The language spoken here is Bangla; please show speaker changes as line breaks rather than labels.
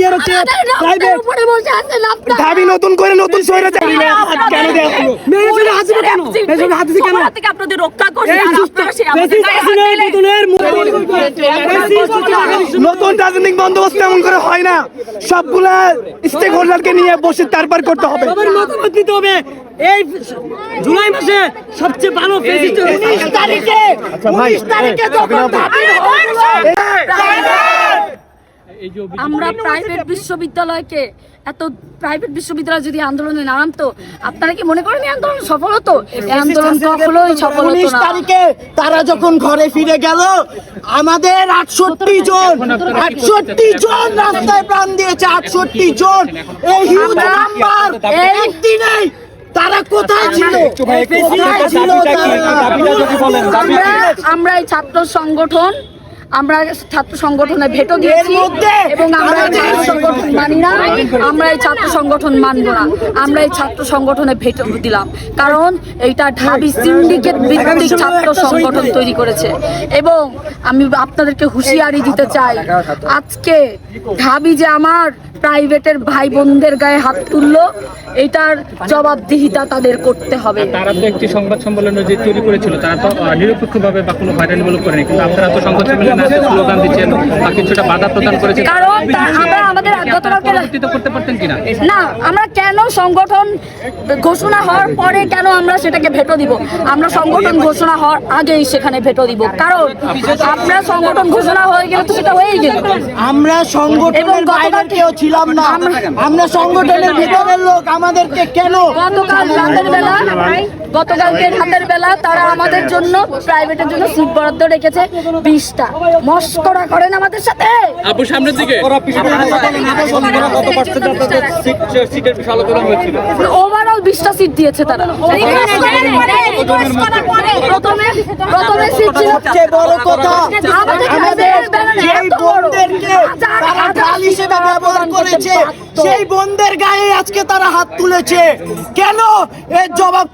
হাতিয়ার হচ্ছে প্রাইভেট।
দাবি নতুন করে নতুন স্বৈরাচার। কেন দেওয়া হলো
মেয়েদের হাত কেন? মেয়েদের হাত কেন?
থেকে আপনাদের রক্ষা করছি আর আপনারা সেই আমাদের
ফ্যাসিস্ট
গায়ে হাত
হাসিনার
দিলেন।
পতনের
নতুন রাজনৈতিক বন্দোবস্ত এমন করে হয় না। সবগুলা স্টেক হোল্ডারকে নিয়ে বসে তারপর করতে হবে।
সবার মতামত নিতে হবে। এই জুলাই মাসে সবচেয়ে ভালো ফেসিস্ট
তারিখে তারিখে যখন দাবি হয়েছে
আমরা প্রাইভেট বিশ্ববিদ্যালয়কে এত প্রাইভেট বিশ্ববিদ্যালয় যদি আন্দোলনে না নামতো আপনারা কি মনে করেন আন্দোলন সফল হতো? আন্দোলন কখনোই সফল হতো
উনিশ
না।
তারিখে তারা যখন ঘরে ফিরে গেল আমাদের আটষট্টি জন আটষট্টি জন রাস্তায় প্রাণ দিয়েছে আটষট্টি জন। এই হিউজ নাম্বার একদিনেই তারা কোথায় ছিল? কোথায় ছিল
আমরা আমরা এই ছাত্র সংগঠন আমরা ছাত্র সংগঠনে ভেটো দিয়েছি এবং আমরা ছাত্র সংগঠন মানি না আমরা এই ছাত্র সংগঠন মানব না। আমরা এই ছাত্র সংগঠনে ভেটো দিলাম। কারণ এইটা ঢাবি সিন্ডিকেট ভিত্তিক ছাত্র সংগঠন তৈরি করেছে। এবং আমি আপনাদেরকে হুঁশিয়ারি দিতে চাই। আজকে ঢাবি যে আমার প্রাইভেটের ভাই বোনদের গায়ে হাত তুললো এটার জবাবদিহিতা তাদের করতে হবে।
তারা তো একটি সংবাদ সম্মেলন যে তৈরি করেছিল তারা তো নিরপেক্ষভাবে বা কোনো ভাইরালমূলক করেনি কিন্তু আপনারা তো সংবাদ সম্মেলনে স্লোগান দিচ্ছেন বা কিছুটা বাধা প্রদান করেছেন।
কারণ আমরা গতকালকে
করতে পারতেন কিনা?
না আমরা কেন সংগঠন ঘোষণা হওয়ার পরে কেন আমরা সেটাকে ভেটো দিব? আমরা সংগঠন ঘোষণা হওয়ার আগেই সেখানে ভেটো দিব। কারণ আমরা সংগঠন ঘোষণা হয়ে গেলে তো সেটা হয়েই গেল।
আমরা
এবং
সংগঠনের বাইরে কেউ ছিলাম না। আমরা সংগঠনের ভিতরের লোক আমাদেরকে কেন
গতকাল রাতের বেলা গতকালকে রাতের বেলা তারা আমাদের জন্য প্রাইভেটের জন্য সিট বরাদ্দ রেখেছে বিশটা। মস্করা করেন আমাদের সাথে।
আপু সামনের দিকে।
ওভারঅল বিশটা সিট দিয়েছে তারা। প্রথমে প্রথমে সিট ছিল
সবচেয়ে বড় কথা।
আমাদের
আমাদের যেই বোনদেরকে তারা ঢাল হিসেবে ব্যবহার করেছে সেই বোনদের গায়ে আজকে তারা হাত তুলেছে। কেন? এর জবাব